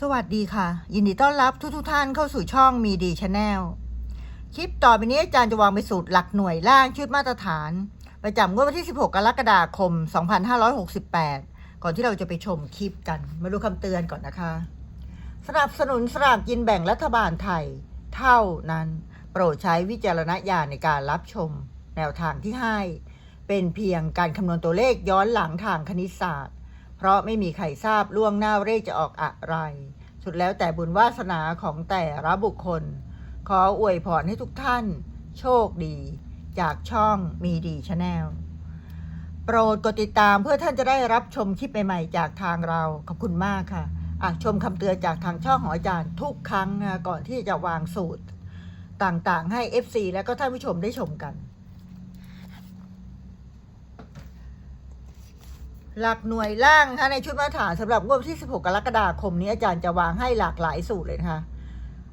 สวัสดีค่ะ ยินดีต้อนรับทุกทุกท่านเข้าสู่ช่องมีดีชาแนลคลิปต่อไปนี้อาจารย์จะวางไปสูตรหลักหน่วยล่างชุดมาตรฐาน ประจำงวดวันที่ 16 กรกฎาคม 2568 ก่อนที่เราจะไปชมคลิปกัน มาดูคำเตือนก่อนนะคะ สนับสนุนสลากกินแบ่งรัฐบาลไทย เท่านั้น โปรดใช้วิจารณญาณในการรับชม แนวทางที่ให้ เป็นเพียงการคำนวณตัวเลขย้อนหลังทางคณิตศาสตร์ ราะไม่มีใครทราบล่วงหน้าเลขจะออกอะไร สุดแล้วแต่บุญวาสนาของแต่ละบุคคล ขออวยพรให้ทุกท่าน โชคดี จากช่องมีดีชาแนลโปรดกดติดตามเพื่อท่านจะได้รับชมคลิปใหม่ๆ จากทางเรา ขอบคุณมากค่ะอะชมคำเตือนจากทางช่องของอาจารย์ทุกครั้งนะก่อนที่จะวางสูตร ต่างๆ ให้ FC และก็ท่านผู้ชมได้ชมกัน หลักหน่วยล่างนะคะในชุดมาตรฐานสำหรับงวดที่ 16 กรกฎาคมนี้อาจารย์จะวางให้หลากหลายสูตรเลยนะคะ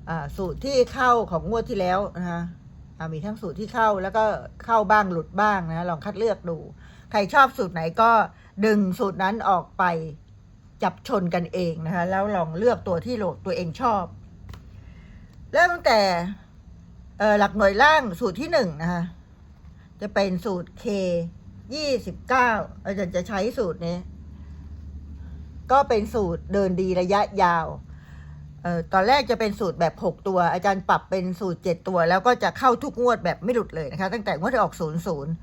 อ่าสูตรที่เข้าของงวดที่แล้วนะคะมีทั้งสูตรที่เข้าแล้วก็เข้าบ้างหลุดบ้างนะลองคัดเลือกดู ใครชอบสูตรไหนก็ดึงสูตรนั้นออกไปจับชนกันเองนะคะแล้วลองเลือกตัวที่โหลดตัวเองชอบ เริ่มตั้งแต่หลักหน่วยล่างสูตรที่หนึ่งนะคะจะเป็นสูตร K ยี่สิบเก้าอาจารย์จะใช้สูตรนี้ ก็เป็นสูตรเดินดีระยะยาวเอ่อตอนแรกจะเป็นสูตรแบบหกตัว อาจารย์ปรับเป็นสูตรเจ็ดตัว แล้วก็จะเข้าทุกงวดแบบไม่หลุดเลยนะคะ ตั้งแต่งวดที่ออกศูนย์ศูนย์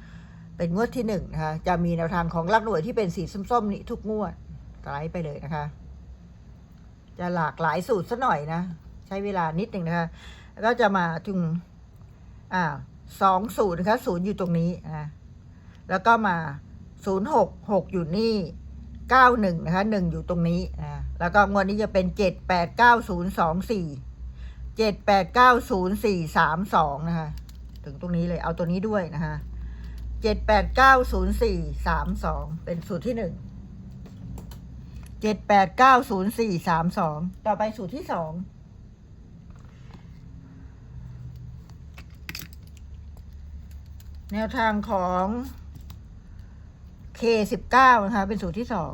เป็นงวดที่หนึ่งนะคะ จะมีแนวทางของลักหน่วยที่เป็นสีส้มๆนี่ทุกงวดสไลด์ไปเลยนะคะ จะหลากหลายสูตรสัหน่อยนะ ใช้เวลานิดหนึ่งนะคะ ก็จะมาถึงอ่าสองศูนย์นะคะศูนย์อยู่ตรงนี้นะ แล้วก็มาศูนย์หกหกอยู่นี่เก้าหนึ่งนะคะหนึ่งอยู่ตรงนี้นะแล้วก็งวดนี้จะเป็นเจ็ดแปดเก้าศูนย์สองสี่เจ็ดแปดเก้าศูนย์สี่สามสองนะคะ ถึงตรงนี้เลยเอาตัวนี้ด้วยนะคะเจ็ดแปดเก้าศูนย์สี่สามสองเป็นสูตรที่หนึ่งเจ็ดแปดเก้าศูนย์สี่สามสองต่อไปสูตรที่สองแนวทางของ K19 นะคะ เป็นสูตรที่สอง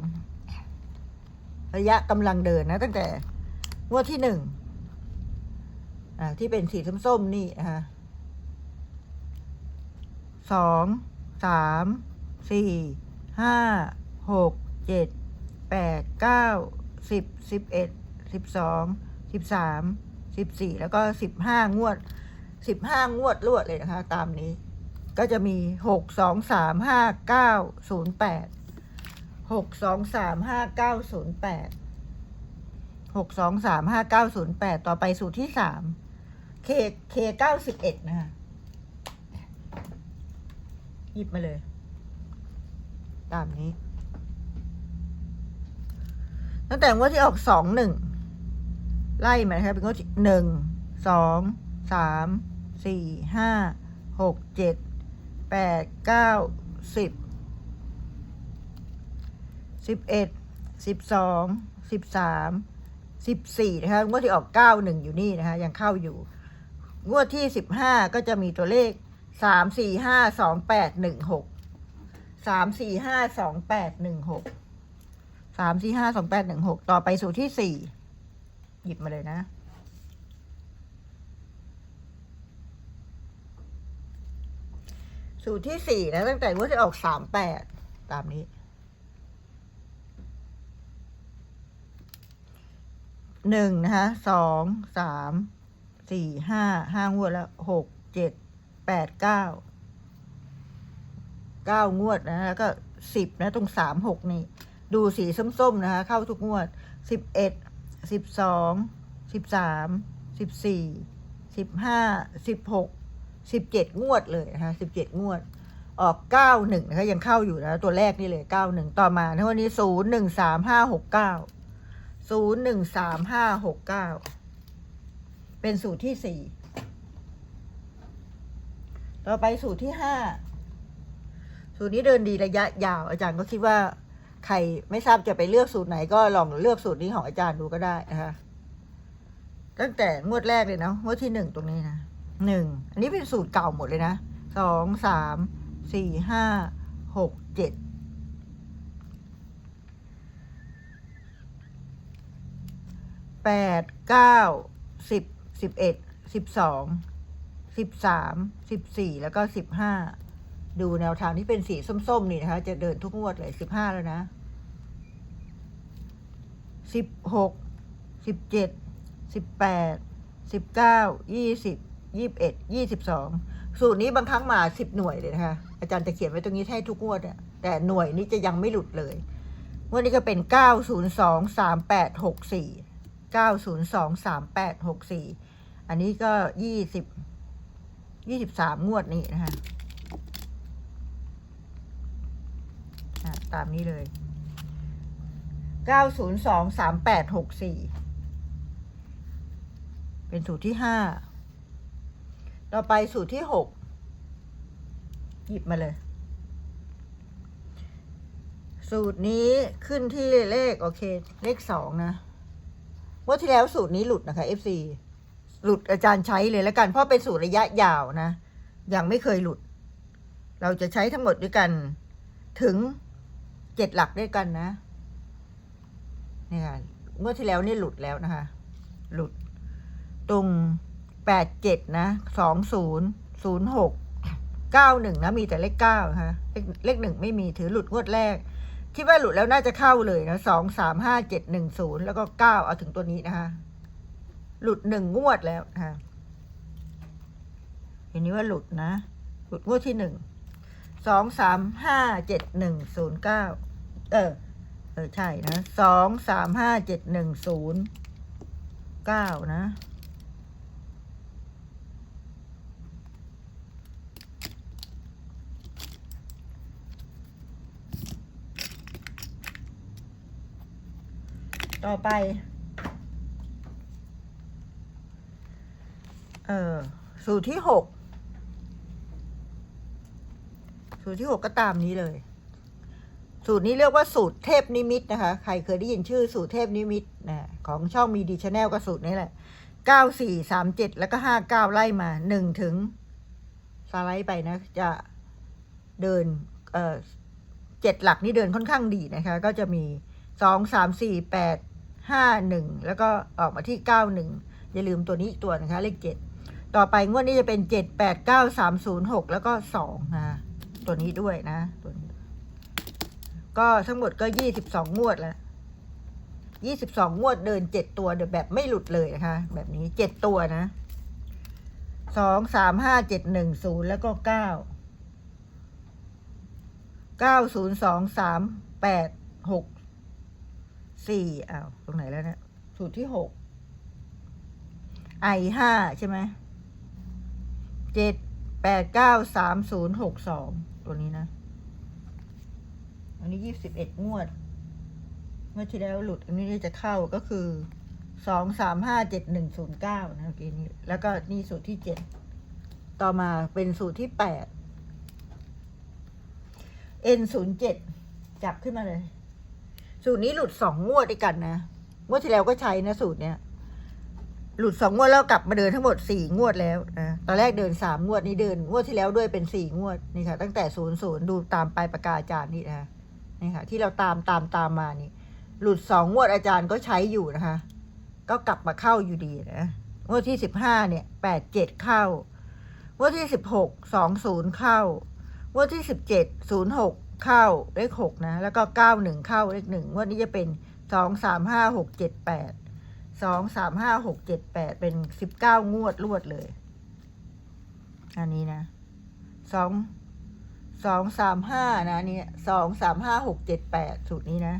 ระยะกำลังเดินนะ ตั้งแต่งวดที่หนึ่งอ่าที่เป็นสีส้มๆนี่นะคะสองสามสี่ห้าหกเจ็ดแปดเก้าสิบสิบเอ็ดสิบสองสิบสามสิบสี่แล้วก็สิบห้างวดสิบห้างวดรวดเลยนะคะ ตามนี้ ก็จะมีหกสองสามห้าเก้าศูนย์แปดหกสองสามห้าเก้าศูนย์แปดหกสองสามห้าเก้าศูนย์แปดต่อไปสูตรที่สามเคเคเก้าสิบเอ็ดนะคะหยิบมาเลย ตามนี้ ตั้งแต่งวดที่ออกสองหนึ่งไล่มานะครับเป็นงวดหนึ่งสองสามสี่ห้าหกเจ็ด แปดเก้าสิบสิบเอ็ดสิบสองสิบสามสิบสี่นะคะงวดที่ออกเก้าหนึ่งอยู่นี่นะคะยังเข้าอยู่ งวดที่สิบห้าก็จะมีตัวเลขสามสี่ห้าสองแปดหนึ่งหกสามสี่ห้าสองแปดหนึ่งหกสามสี่ห้าสองแปดหนึ่งหกต่อไปสู่ที่สี่หยิบมาเลยนะ สูตรที่สี่นะ ตั้งแต่งวดที่ออกสามแปดตามนี้หนึ่งนะคะสองสามสี่ห้าห้างวดแล้วหกเจ็ดแปดเก้าเก้างวดนะแล้วก็สิบนะ ตรงสามหกนี่ ดูสีส้ม ๆ นะคะ เข้าทุกงวดสิบเอ็ดสิบสองสิบสามสิบสี่สิบห้าสิบหก สิบเจ็ดงวดเลยนะคะสิบเจ็ดงวด ออกเก้าหนึ่งนะคะยังเข้าอยู่นะตัวแรกนี่เลยเก้าหนึ่งต่อมาในวันนี้ศูนย์หนึ่งสามห้าหกเก้าศูนย์หนึ่งสามห้าหกเก้าเป็นสูตรที่สี่ต่อไปสูตรที่ห้าสูตรนี้เดินดีระยะยาว อาจารย์ก็คิดว่าใครไม่ทราบจะไปเลือกสูตรไหนก็ลองเลือกสูตรนี้ของอาจารย์ดูก็ได้นะคะตั้งแต่งวดแรกเลยเนาะงวดที่หนึ่งตรงนี้นะ หนึ่งอันนี้เป็นสูตรเก่าหมดเลยนะสองสามสี่ห้าหกเจ็ดแปดเก้าสิบสิบเอ็ดสิบสองสิบสามสิบสี่แล้วก็สิบห้าดูแนวทางที่เป็นสีส้มๆ นี่นะคะ จะเดินทุกงวดเลยสิบห้าแล้วนะสิบหกสิบเจ็ดสิบแปดสิบเก้ายี่สิบ ยี่สิบเอ็ดยี่สิบสองสูตรนี้บางครั้งมาสิบหน่วยเลยนะคะ อาจารย์จะเขียนไว้ตรงนี้ให้ทุกงวดอะแต่หน่วยนี้จะยังไม่หลุดเลยวันนี้ก็เป็นเก้าศูนย์สองสามแปดหกสี่เก้าศูนย์สองสามแปดหกสี่อันนี้ก็ยี่สิบยี่สิบสามงวดนี้นะคะตามนี้เลยเก้าศูนย์สองสามแปดหกสี่เป็นสูตรที่ห้า ต่อไปสูตรที่หกหยิบมาเลย สูตรนี้ขึ้นที่เลขโอเค เลขสองนะว่าที่แล้วสูตรนี้หลุดนะคะ FC หลุดอาจารย์ใช้เลยแล้วกัน เพราะเป็นสูตรระยะยาวนะ ยังไม่เคยหลุด เราจะใช้ทั้งหมดด้วยกัน ถึงเจ็ดหลักด้วยกันนะเนี่ยค่ะเมื่อที่แล้วนี่หลุดแล้วนะคะ หลุดตรง แปดเจ็ดนะสองศูนย์ศูนย์หกเก้าหนึ่งนะ มีแต่เลขเก้านะคะเลขเลขหนึ่งไม่มีถือหลุดงวดแรก คิดว่าหลุดแล้วน่าจะเข้าเลยนะสองสามห้าเจ็ดหนึ่งศูนย์แล้วก็เก้าเอาถึงตัวนี้นะคะหลุดหนึ่งงวดแล้วนะคะเห็นนี้ว่าหลุดนะ หลุดงวดที่หนึ่งสองสามห้าเจ็ดหนึ่งศูนย์เก้าเออ เออ ใช่นะสองสามห้าเจ็ดหนึ่งศูนย์เก้านะ ต่อไป เออสูตรที่หกสูตรที่หกก็ตามนี้เลย สูตรนี้เรียกว่าสูตรเทพนิมิตนะคะ ใครเคยได้ยินชื่อสูตรเทพนิมิตนะของช่องมีดีชาแนลก็สูตรนี้แหละเก้าสี่สามเจ็ดแล้วก็ห้าเก้าไล่มาหนึ่งถึงสไลด์ไปนะ จะเดินเอ่อเจ็ดหลักนี่เดินค่อนข้างดีนะคะ ก็จะมีสองสามสี่แปด ห้าหนึ่งแล้วก็ออกมาที่เก้าหนึ่งอย่าลืมตัวนี้อีกตัวนะคะ เลขเจ็ดต่อไปงวดนี้จะเป็นเจ็ดแปดเก้าสามศูนย์หกแล้วก็สองนะตัวนี้ด้วยนะตัวนี้ก็ทั้งหมดก็ยี่สิบสองงวดแล้วยี่สิบสองงวดเดินเจ็ดตัวเดี๋ยวแบบไม่หลุดเลยนะคะ แบบนี้เจ็ดตัวนะสองสามห้าเจ็ดหนึ่งศูนย์แล้วก็เก้าเก้าศูนย์สองสามแปดหก สองสามแปดหกสี่อ้าวตรงไหนแล้วเนะี่ยสูตรที่หกไอห้าใช่ไหมเจ็ดแปดเก้าสามศูนย์หกสองตัวนี้นะ อันนี้ยี่สิบเอ็ดงวด เมื่อที่แล้วหลุด อันนี้จะเข้าก็คือสองสามห้าเจ็ดหนึ่งศูนย์เก้านะเมื่อกี้นี้ แล้วก็นี่สูตรที่เจ็ดต่อมาเป็นสูตรที่แปด N ศูนย์เจ็ดจับขึ้นมาเลย สูตรนี้หลุดสองงวดด้วยกันนะงวดที่แล้วก็ใช้นะสูตรเนี้ยหลุดสองงวดแล้วกลับมาเดินทั้งหมดสี่งวดแล้วนะตอนแรกเดินสามงวดนี้เดินงวดที่แล้วด้วยเป็นสี่งวดนี่ค่ะตั้งแต่ศูนย์ศูนย์ดูตามปลายปากกาอาจารย์นี่นะนี่ค่ะ ที่เราตามตามตามมานี่ หลุดสองงวดอาจารย์ก็ใช้อยู่นะคะ ก็กลับมาเข้าอยู่ดีนะงวดที่สิบห้าเนี่ยแปดเจ็ดเข้างวดที่สิบหกสองศูนย์เข้างวดที่สิบเจ็ดศูนย์หก เข้าเลขหกนะ แล้วก็เก้าหนึ่งเข้าเลขหนึ่งงวดนี้จะเป็นสองสามห้าหกเจ็ดแปดสองสามห้าหกเจ็ดแปดเป็นสิบเก้างวดรวดเลย อันนี้นะสองสองสามห้านะอันนี่สองสามห้าหกเจ็ดแปดสูตรนี้นะ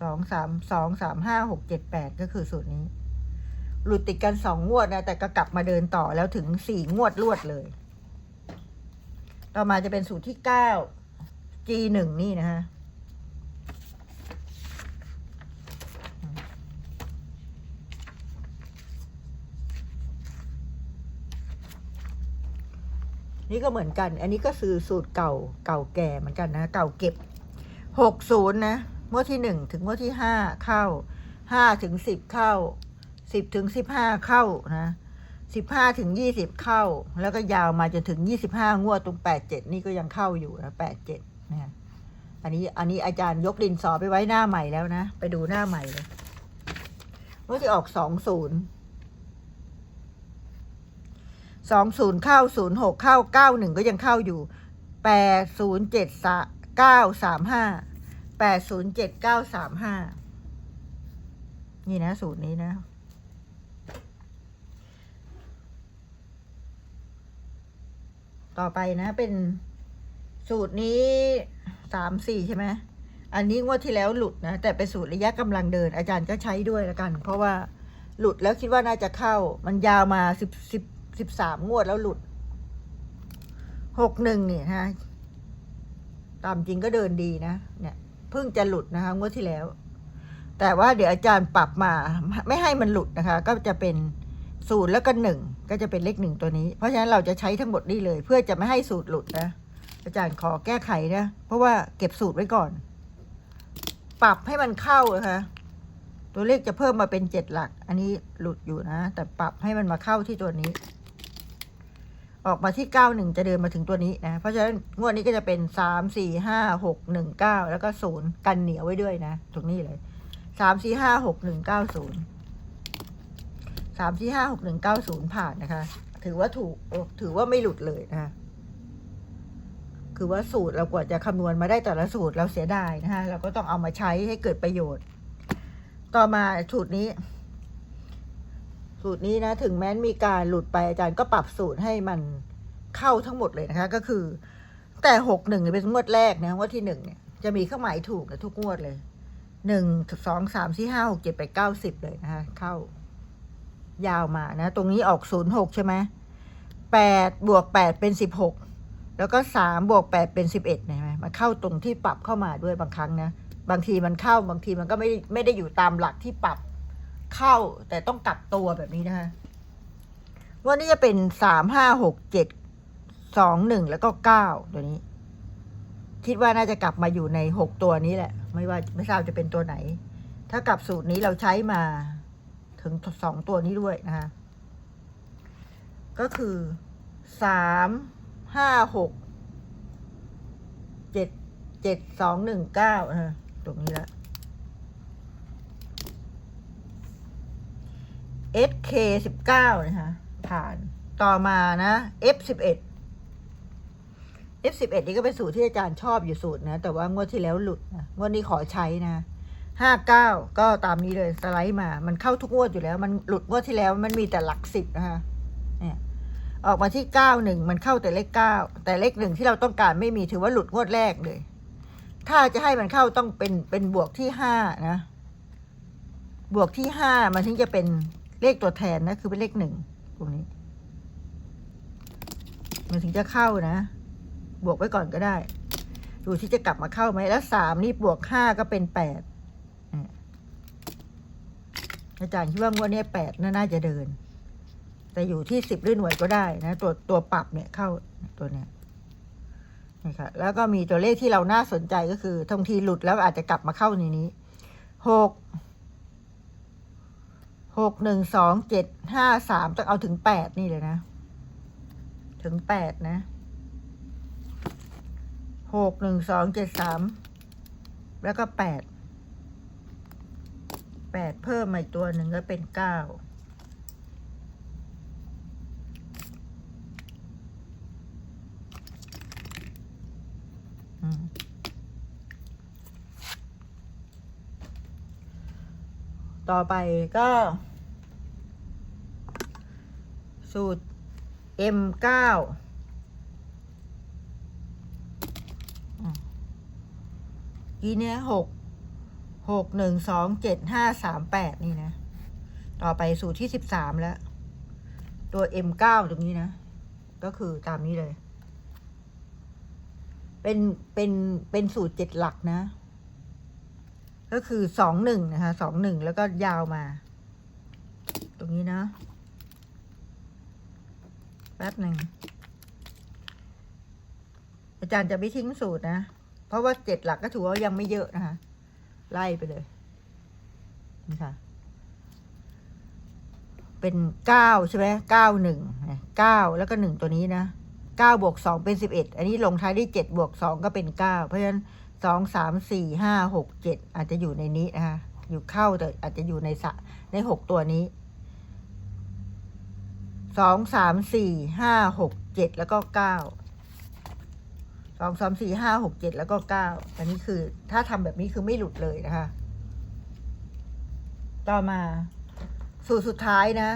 สองสามสองสามห้าหกเจ็ดแปดก็คือสูตรนี้ หลุดติดกันสองงวดนะ แต่ก็กลับมาเดินต่อแล้วถึงสี่งวดรวดเลย ต่อมาจะเป็นสูตรที่เก้า G หนึ่งนี่นะฮะนี่ก็เหมือนกัน อันนี้ก็คือสูตรเก่าเก่าแก่เหมือนกันนะ เก่าเก็บหกศูนย์นะงวดที่หนึ่งถึงงวดที่ห้าเข้าห้าถึงสิบเข้าสิบถึงสิบห้าเข้านะ สิบห้าถึงยี่สิบเข้า แล้วก็ยาวมาจนถึงยี่สิบห้างวดตรงแปดเจ็ดนี่ก็ยังเข้าอยู่นะแปดเจ็ดนะอันนี้อันนี้อาจารย์ยกดินสอไปไว้หน้าใหม่แล้วนะ ไปดูหน้าใหม่เลยว่าจะออกสองศูนย์สองศูนย์เข้าศูนย์หกเข้าเก้าหนึ่งก็ยังเข้าอยู่แปดศูนย์เจ็ดเก้าสามห้าแปดศูนย์เจ็ดเก้าสามห้านี่นะ สูตรนี้นะ ต่อไปนะเป็นสูตรนี้สามสี่ใช่ไหมอันนี้งวดที่แล้วหลุดนะ แต่เป็นสูตรระยะกำลังเดิน อาจารย์ก็ใช้ด้วยล้วกัน เพราะว่าหลุดแล้วคิดว่าน่าจะเข้า มันยาวมาสิบสิบสิบสามงวดแล้วหลุดหกหนึ่งเนี่ยฮะตามจริงก็เดินดีนะ เนี่ยเพิ่งจะหลุดนะคะงวดที่แล้ว แต่ว่าเดี๋ยวอาจารย์ปรับมาไม่ให้มันหลุดนะคะ ก็จะเป็น ศูนย์แล้วก็หนึ่งก็จะเป็นเลขหนึ่งตัวนี้ เพราะฉะนั้นเราจะใช้ทั้งหมดนี่เลย เพื่อจะไม่ให้สูตรหลุดนะ อาจารย์ขอแก้ไขนะ เพราะว่าเก็บสูตรไว้ก่อน ปรับให้มันเข้านะคะตัวเลขจะเพิ่มมาเป็นเจ็ดหลัก อันนี้หลุดอยู่นะ แต่ปรับให้มันมาเข้าที่ตัวนี้ ออกมาที่เก้าหนึ่งจะเดินมาถึงตัวนี้นะ เพราะฉะนั้นงวดนี้ก็จะเป็นสามสี่ห้าหกหนึ่งเก้าแล้วก็ศูนย์กันเหนียวไว้ด้วยนะ ตรงนี้เลยสามสี่ห้าหกหนึ่งเก้าศูนย์ สามสี่ห้าหกหนึ่งเก้าศูนย์ผ่านนะคะ ถือว่าถูกถือว่าไม่หลุดเลยนะคะคือว่าสูตรเรากว่าจะคำนวณมาได้แต่ละสูตรเราเสียดายนะคะเราก็ต้องเอามาใช้ให้เกิดประโยชน์ ต่อมาสูตรนี้ สูตรนี้นะถึงแม้นมีการหลุดไปอาจารย์ก็ปรับสูตรให้มันเข้าทั้งหมดเลยนะคะ ก็คือ แต่หกหนึ่งเป็นงวดแรกนะงวดที่หนึ่งเนี่ยจะมีเครื่องหมายถูกนะทุกงวดเลยหนึ่งสองสามสี่ห้าหกเจ็ดแปดเก้าสิบเลยนะคะเข้า ยาวมานะ ตรงนี้ออกศูนย์หกใช่ไหมแปดบวกแปดเป็นสิบหกแล้วก็สามบวกแปดเป็นสิบเอ็ดเห็นไหมมันเข้าตรงที่ปรับเข้ามาด้วยบางครั้งนะ บางทีมันเข้าบางทีมันก็ไม่ไม่ได้อยู่ตามหลักที่ปรับเข้าแต่ต้องกลับตัวแบบนี้นะคะวันนี้จะเป็นสามห้าหกเจ็ดสองหนึ่งแล้วก็เก้าตัวนี้ คิดว่าน่าจะกลับมาอยู่ในหกตัวนี้แหละ ไม่ว่าไม่ทราบจะเป็นตัวไหน ถ้ากลับสูตรนี้เราใช้มา ถึงสองตัวนี้ด้วยนะคะ ก็คือสามห้าหกเจ็ดเจ็ดสองหนึ่งเก้านะตรงนี้ละ SK สิบเก้านะคะผ่านต่อมานะ F สิบเอ็ด F สิบเอ็ดนี่ก็เป็นสูตรที่อาจารย์ชอบอยู่สูตรนะ แต่ว่างวดที่แล้วหลุดนะงวดนี้ขอใช้นะ ห้าเก้าก็ตามนี้เลยสไลด์มา มันเข้าทุกงวดอยู่แล้ว มันหลุดงวดที่แล้วมันมีแต่หลักสิบนะคะเนี่ยออกมาที่เก้าหนึ่งมันเข้าแต่เลขเก้าแต่เลขหนึ่งที่เราต้องการไม่มีถือว่าหลุดงวดแรกเลย ถ้าจะให้มันเข้าต้องเป็นเป็นบวกที่ห้านะ บวกที่ห้ามันถึงจะเป็นเลขตัวแทนนะคือเป็นเลขหนึ่งตรงนี้ มันถึงจะเข้านะ บวกไว้ก่อนก็ได้ ดูที่จะกลับมาเข้าไหมแล้วสามนี่บวกห้าก็เป็นแปด อาจารย์คิดว่างวดนี้แปดน่าจะเดิน แต่อยู่ที่สิบหรือหน่วยก็ได้นะตัวตัวปรับเนี่ยเข้าตัวเนี้ยนี่ค่ะแล้วก็มีตัวเลขที่เราน่าสนใจก็คือบางทีหลุดแล้วอาจจะกลับมาเข้าในนี้หกหกหนึ่งสองเจ็ดห้าสามต้องเอาถึงแปดนี่เลยนะ ถึงแปดนะหกหนึ่งสองเจ็ดสามแล้วก็แปด แปดเพิ่มมาตัวหนึ่งก็เป็นเก้าต่อไปก็ สูตร M9 อืมกีเนี้ยหก หกหนึ่งสองเจ็ดห้าสามแปดนี่นะ ต่อไปสูตรที่สิบสามแล้ว ตัว M9 ตรงนี้นะ ก็คือตามนี้เลย เป็นเป็นเป็นสูตรเจ็ดหลักนะ ก็คือสองหนึ่งนะคะสองหนึ่งแล้วก็ยาวมา ตรงนี้นะ แป๊บหนึ่งอาจารย์จะไม่ทิ้งสูตรนะ เพราะว่าเจ็ดหลักก็ถือว่ายังไม่เยอะนะคะ ไล่ไปเลยนี่ค่ะ เป็นเก้าใช่ไหมเก้าหนึ่งเก้าแล้วก็หนึ่งตัวนี้นะเก้าบวกสองเป็นสิบเอ็ดอันนี้ลงท้ายด้วยเจ็ดบวกสองก็เป็นเก้าเพราะฉะนั้นสองสามสี่ห้าหกเจ็ดอาจจะอยู่ในนี้นะคะอยู่เข้าแต่อาจจะอยู่ในสะในหกตัวนี้สองสามสี่ห้าหกเจ็ดแล้วก็เก้า สองสามสี่ห้าหกเจ็ดแล้วก็เก้าอันนี้คือ ถ้าทำแบบนี้คือไม่หลุดเลยนะคะ ต่อมา สูตรสุดท้ายนะ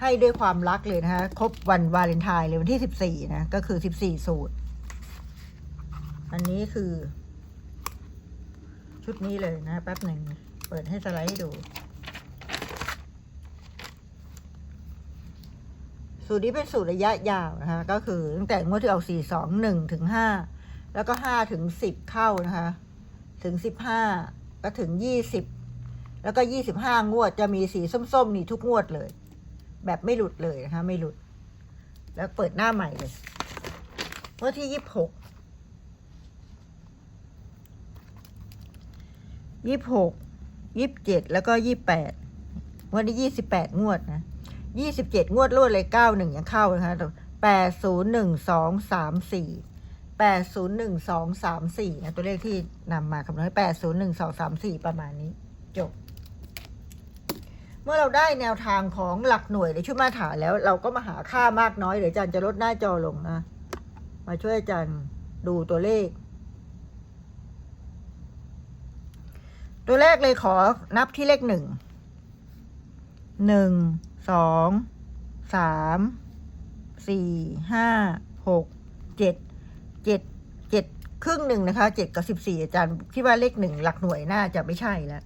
ให้ด้วยความรักเลยนะคะ ครบวันวาเลนไทน์เลยวันที่สิบสี่นะ ก็คือสิบสี่สูตร อันนี้คือ ชุดนี้เลยนะ แป๊บหนึ่ง เปิดให้สไลด์ให้ดู สูตรนี้เป็นสูตรระยะยาวนะคะ ก็คือตั้งแต่งวดที่ออกสี่สองหนึ่งถึงห้า แล้วก็ห้าถึงสิบเข้านะคะ ถึงสิบห้าก็ถึงยี่สิบแล้วก็ยี่สิบห้างวดจะมีสีส้มๆนี่ทุกงวดเลย แบบไม่หลุดเลยนะคะ ไม่หลุด แล้วเปิดหน้าใหม่เลยงวดที่ยี่สิบหกยี่สิบหกยี่สิบเจ็ดแล้วก็ยี่สิบแปดวันนี้ยี่สิบแปดงวดนะยี่สิบเจ็ดงวดรวดเลยเก้าหนึ่งยังเข้านะคะแปดศูนย์หนึ่งสองสามสี่ แปดศูนย์หนึ่งสองสามสี่นะตัวเลขที่นำมาคำนวณแปดศูนย์หนึ่งสองสามสี่ประมาณนี้ จบ เมื่อเราได้แนวทางของหลักหน่วยในชุดมาตรฐานแล้ว เราก็มาหาค่ามากน้อยเดี๋ยวอาจารย์จะลดหน้าจอลงนะมาช่วยอาจารย์ดูตัวเลข ตัวแรกเลยขอนับที่เลขหนึ่งหนึ่งสองสามสี่ห้าหกเจ็ด เจ็ดเจ็ดครึ่งหนึ่งนะคะเจ็ดกับสิบสี่อาจารย์คิดว่าเลขหนึ่งหลักหน่วยน่าจะไม่ใช่แล้ว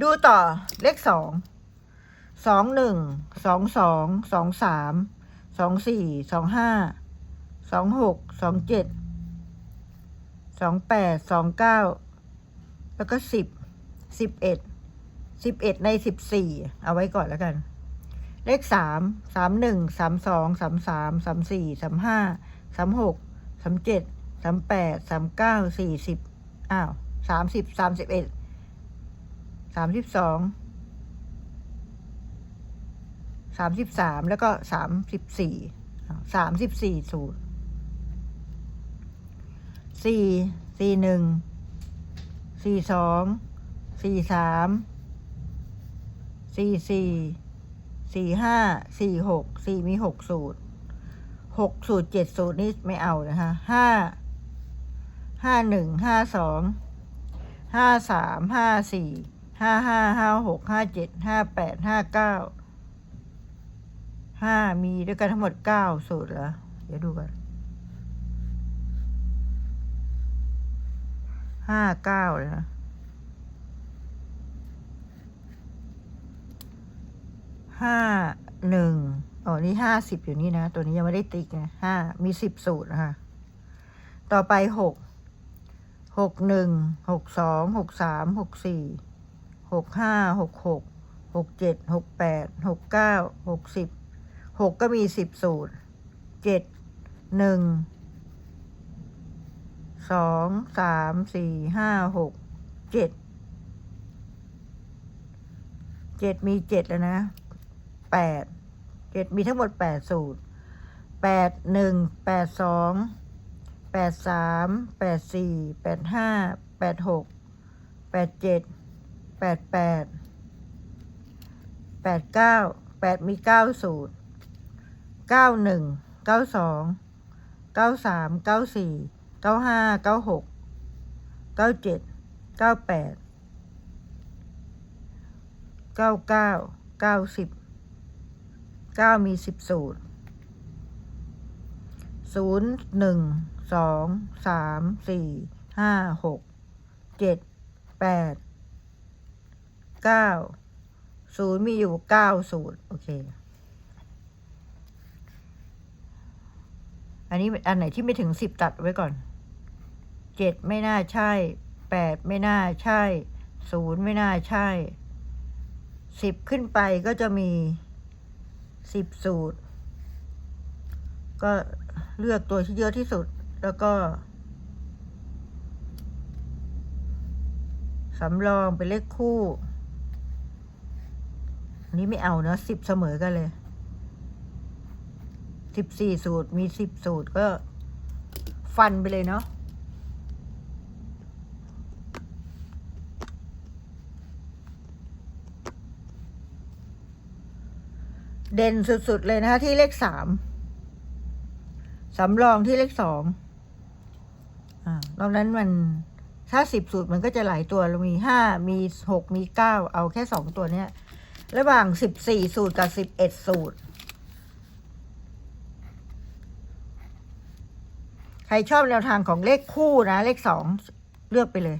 ดูต่อเลขสองสองหนึ่งสองสองสองสามสองสี่สองห้าสองหกสองเจ็ดสองแปดสองเก้าแล้วก็สิบสิบเอ็ดสิบเอ็ดในสิบสี่เอาไว้ก่อนแล้วกัน เลขสามสามหนึ่งสามสองสามสามสามสี่สามห้า สามหกสามเจ็ดสามแปดสามเก้าสี่สิบอ้าวสามสิบสามสิบเอ็ดสามสิบสองสามสิบสามแล้วก็สามสิบสี่สามสิบสี่สูตรสี่สี่หนึ่งสี่สองสี่สามสี่สี่สี่ห้าสี่หกสี่มีหกสูตร หกสูตรเจ็ดสูตรนี่ไม่เอานะคะห้าห้าหนึ่งห้าสองห้าสามห้าสี่ห้าห้าห้าหกห้าเจ็ดห้าแปดห้าเก้าห้ามีด้วยกันทั้งหมดเก้าสูตรแล้วเดี๋ยวดูกันห้าเก้าเลยนะห้าหนึ่ง อ๋อ นี่ห้าสิบอยู่นี่นะ ตัวนี้ยังไม่ได้ติ๊กนะห้ามีสิบสูตรนะคะต่อไปหกหกหนึ่งหกสองหกสามหกสี่หกห้าหกหกหกเจ็ดหกแปดหกเก้าหกสิบหกก็มีสิบสูตรเจ็ดหนึ่งสองสามสี่ห้าหกเจ็ดเจ็ดมีเจ็ดแล้วนะแปด เจ็ดมีทั้งหมดแปดสูตรแปดหนึ่งแปดสองแปดสามแปดสี่แปดห้าแปดหกแปดเจ็ดแปดแปดแปดเก้าแปดมีเก้าสูตรเก้าหนึ่งเก้าสองเก้าสามเก้าสี่เก้าห้าเก้าหกเก้าเจ็ดเก้าแปดเก้าเก้าเก้าสิบ เก้ามีสิบสูตรศูนย์หนึ่งสองสามสี่ห้าหกเจ็ดแปดเก้าศูนย์มีอยู่เก้าสูตร โอเค อันนี้อันไหนที่ไม่ถึงสิบตัดไว้ก่อนเจ็ดไม่น่าใช่แปดไม่น่าใช่ศูนย์ไม่น่าใช่สิบขึ้นไปก็จะมี สิบสูตร ก็เลือกตัวที่เยอะที่สุด แล้วก็สำรองเป็นเลขคู่อันนี้ไม่เอาเนอะสิบเสมอกันเลยสิบสี่สูตรมีสิบสูตรก็ฟันไปเลยเนาะ เด่นสุด ๆ เลยนะคะที่เลขสามสำรองที่เลขสองอ่านอกนั้นมันถ้าสิบสูตรมันก็จะหลายตัวเรามีห้ามีหกมีเก้าเอาแค่สองตัวเนี้ย ระหว่างสิบสี่สูตรกับสิบเอ็ดสูตร ใครชอบแนวทางของเลขคู่นะ เลขสองเลือกไปเลย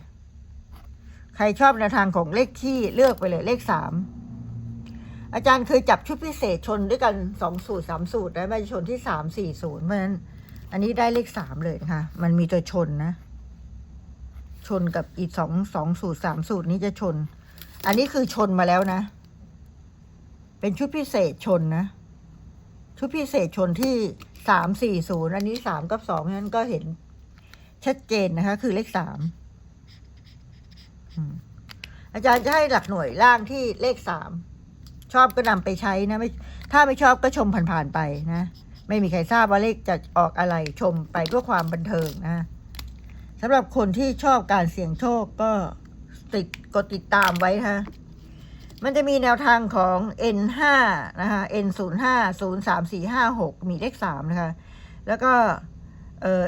ใครชอบแนวทางของเลขที่เลือกไปเลยเลขสาม อาจารย์เคยจับชุดพิเศษชนด้วยกันสองสูตรสามสูตรได้ไม่ชนที่สามสี่ศูนย์เพราะฉะนั้น อันนี้ได้เลขสามเลยนะคะมันมีตัวชนนะ ชนกับอีกสองสองสูตรสามสูตรนี้จะชน อันนี้คือชนมาแล้วนะ เป็นชุดพิเศษชนนะ ชุดพิเศษชนที่สามสี่ศูนย์อันนี้สามกับสองนั้นก็เห็นชัดเจนนะคะ คือเลขสามอาจารย์จะให้หลักหน่วยล่างที่เลขสาม ชอบก็นำไปใช้นะไม่ถ้าไม่ชอบก็ชมผ่านๆไปนะ ไม่มีใครทราบว่าเลขจะออกอะไรชมไปเพื่อความบันเทิงนะสำหรับคนที่ชอบการเสี่ยงโชคก็ติดกดติดตามไว้นะคะมันจะมีแนวทางของ N5 นะคะ N05 03456มีเลข 3 นะคะ แล้วก็เอ่อ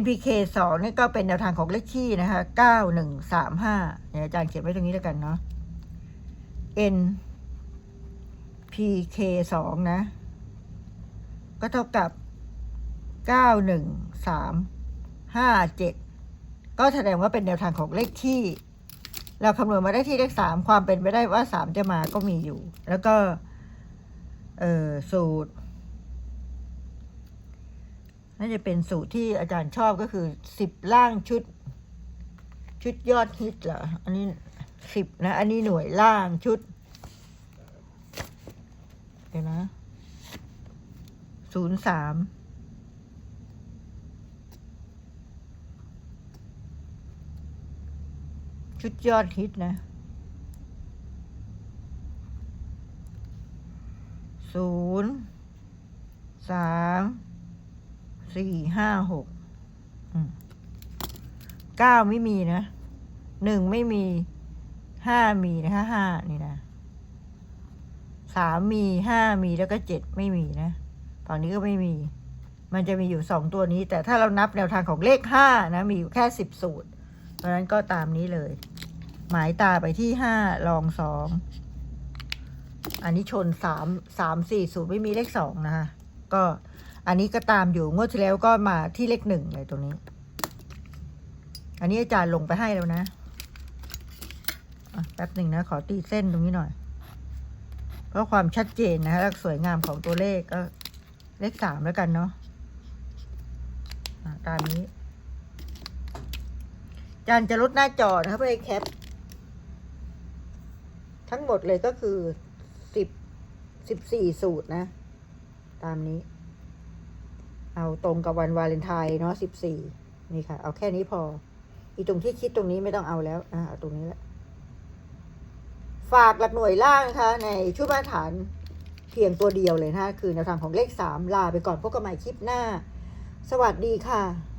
NPK 2นี่ก็เป็นแนวทางของเลขที่นะคะ 9135เนี่ยอาจารย์เขียนไว้ตรงนี้แล้วกันเนาะ N PK สองนะ ก็เท่ากับเก้าหนึ่งสามห้าเจ็ดก็แสดงว่าเป็นแนวทางของเลขที่ เราคำนวณมาได้ที่เลขสามความเป็นไปได้ว่าสามจะมาก็มีอยู่ แล้วก็เออสูตรน่าจะเป็นสูตรที่อาจารย์ชอบก็คือสิบล่างชุด ชุดยอดฮิตเหรออันนี้สิบนะ อันนี้หน่วยล่างชุด เดี๋ยวนะศูนย์สามชุดยอดฮิตนะศูนย์สามสี่ห้าหกเก้าไม่มีนะหนึ่งไม่มีห้ามีนะคะห้านี่นะ สามมีห้ามีแล้วก็เจ็ดไม่มีนะฝั่งนี้ก็ไม่มี มันจะมีอยู่สองตัวนี้ แต่ถ้าเรานับแนวทางของเลขห้านะมีอยู่แค่สิบสูตร เพราะนั้นก็ตามนี้เลย หมายตาไปที่ห้าลองสองอันนี้ชนสามสามสี่สูตรไม่มีเลขสองนะคะก็อันนี้ก็ตามอยู่งวดที่แล้วก็มาที่เลขหนึ่งเลยตรงนี้ อันนี้อาจารย์ลงไปให้แล้วนะะแป๊บหนึ่งนะ ขอตีเส้นตรงนี้หน่อย เพราะความชัดเจนนะฮะและสวยงามของตัวเลขก็เลขสามแล้วกันเนาะตามนี้ จานจะลดหน้าจอนะครับเพื่อให้แคป ทั้งหมดเลยก็คือสิบสิบสี่สูตรนะ ตามนี้ เอาตรงกับวันวาเลนไทน์เนาะสิบสี่นี่ค่ะ เอาแค่นี้พอ อีตรงที่คิดตรงนี้ไม่ต้องเอาแล้ว อะเอาตรงนี้แหละ ฝากหลักหน่วยล่างนะคะ ในชุดมาตรฐานเพียงตัวเดียวเลยนะคะคือแนวทางของเลขสามลาไปก่อนพบกันใหม่คลิปหน้า สวัสดีค่ะ